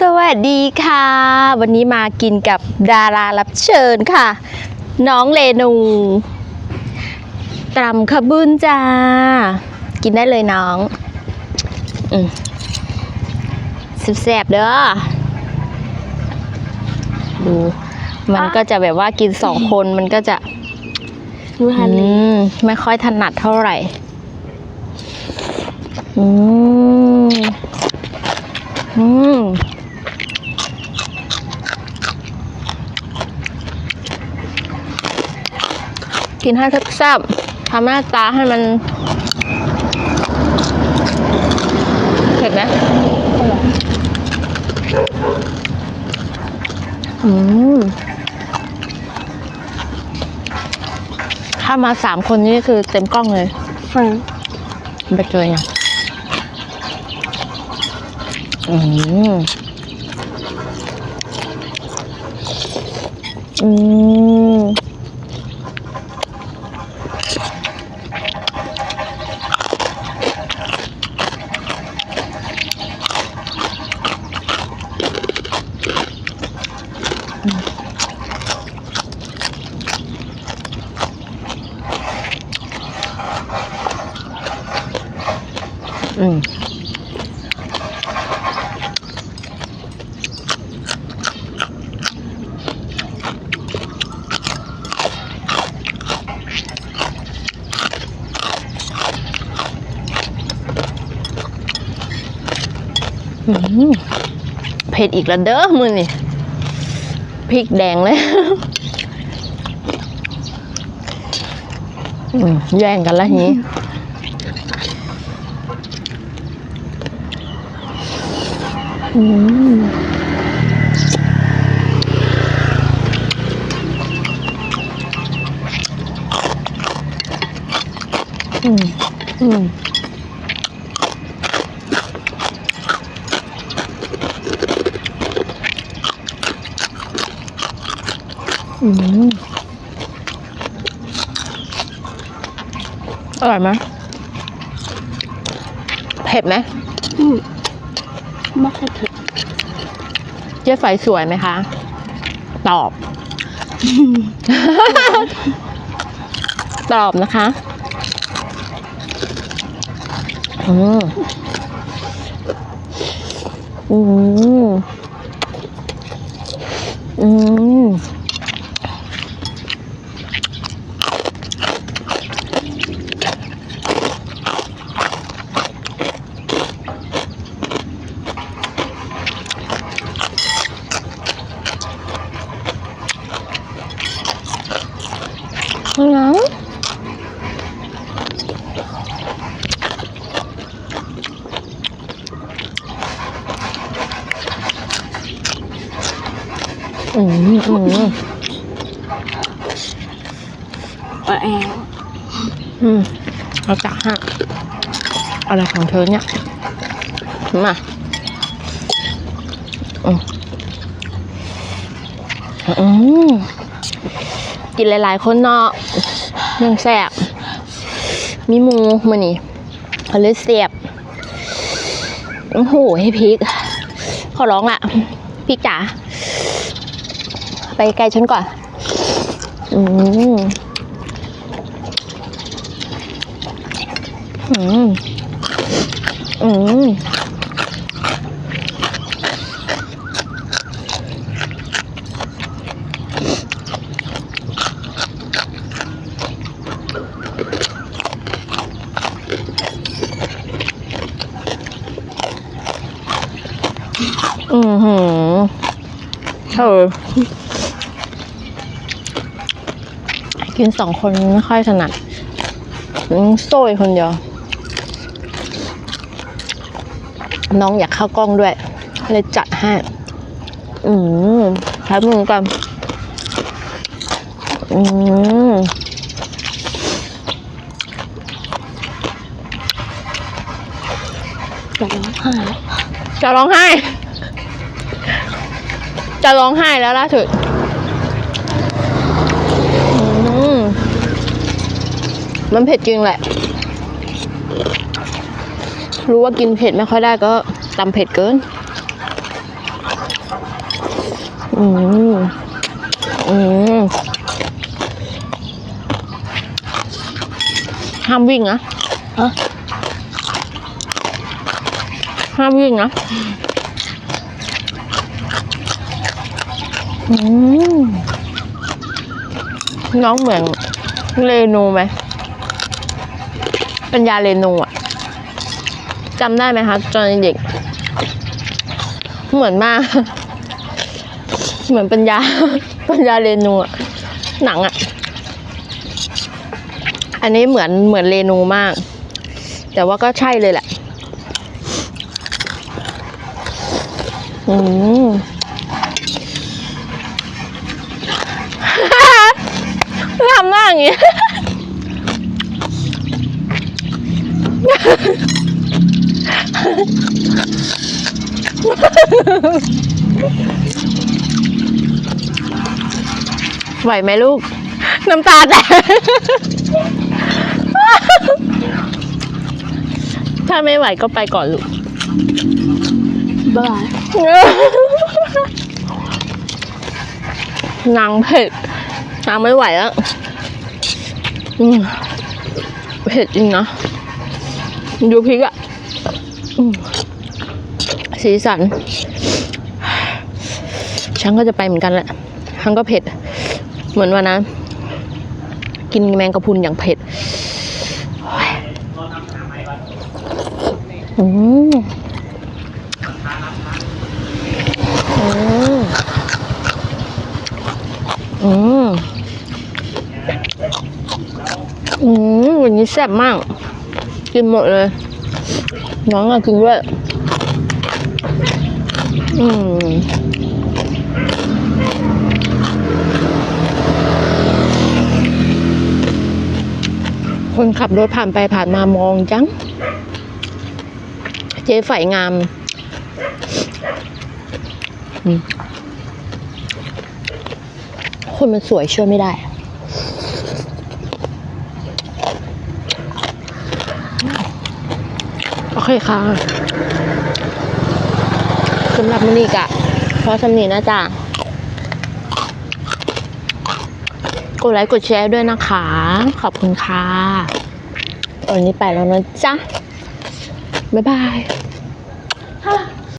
สวัสดีค่ะ วันนี้มากินกับดารารับเชิญค่ะ น้องเลนูตรำขบุนจ้า กินได้เลยน้องอืมแซ่บๆเด้อดูมันก็จะแบบว่ากินสองคนมันก็จะดูทันเลอืยมไม่ค่อยถนัดเท่าไหร่ อืม อืม กินให้แซ่บๆทำหน้าตาให้มันเผ็ดไหมอืมถ้ามาสามคนนี้คือเต็มกล้องเลยฟังไปเจอยังอืมอืม อืมอืมเผ็ดอีกแล้วเด้อมือนี่พริกแดงเลยอืมแย่งกันแล้วทีนี้ อืมอืม อืม อืม อร่อยไหมเผ็ดไหมอืม ไม่ค่อยถึงเจ๊ไฟสวยไหมคะ ตอบ ตอบนะคะอืมอืมอืม แล้ว อืมอืมอแอลอืมเอาจักฮะอะไรของเธอเนี่ย มาอืมอืมกินหลาย ๆ คนเนาะยังแสบมีหมูมานี่เขาเลยเสียบโอ้โหให้พริก ขอร้องละพริกจ๋า ไปไกลฉันก่อน อืม อืม อืมอือหือเธอ กินสองคนไม่ค่อยถนัดโซ่คนเดียว น้องอยากเข้ากล้องด้วย เลยจัดให้ อืมใช้มือกันอืมจะร้องไห้ จะร้องไห้ จะร้องไห้แล้วล่าสุดอืม มันเผ็ดจริงแหละ รู้ว่ากินเผ็ดไม่ค่อยได้ก็ตำเผ็ดเกิน อืมอืมห้ามวิ่งนะฮะห้ามวิ่งนะ อืมน้องเหมือนเรนูไหม เป็นยาเรนูอะจำได้ไหมคะตอนเด็ก เหมือนมาก เหมือนเป็นยาเป็นยาเรนูอะหนังอะอันนี้เหมือนเหมือนเรนูมาก แต่ว่าก็ใช่เลยแหละ อืมทำหน้าอย่างนี้ ไหวไหมลูก น้ำตาแตกถ้าไม่ไหวก็ไปก่อนลูกบ๊ายบายนางเผ็ดนางไม่ไหวแล้วอืมเผ็ดจริงนะ ดูพริกอะสีสันฉันก็จะไปเหมือนกันแหละฉันก็เผ็ด เหมือนวันนั้นกินแมงกะพุนอย่างเผ็ดอืมอืมอืมอืมวันนี้แซ่บมาก กินหมดเลย น้องอะกินด้วย อืมคนขับรถผ่านไปผ่านมามองจัง เจ๊ไฝงามอืมคนมันสวยช่วยไม่ได้ โอ เคค่ะสำหรับมินิกะเพราะสำนีนะจ๊ะกดไลค์กดแชร์ด้วยนะคะ ขอบคุณค่ะวันนี้ไปแล้วนะจ๊ะ บ๊ายบาย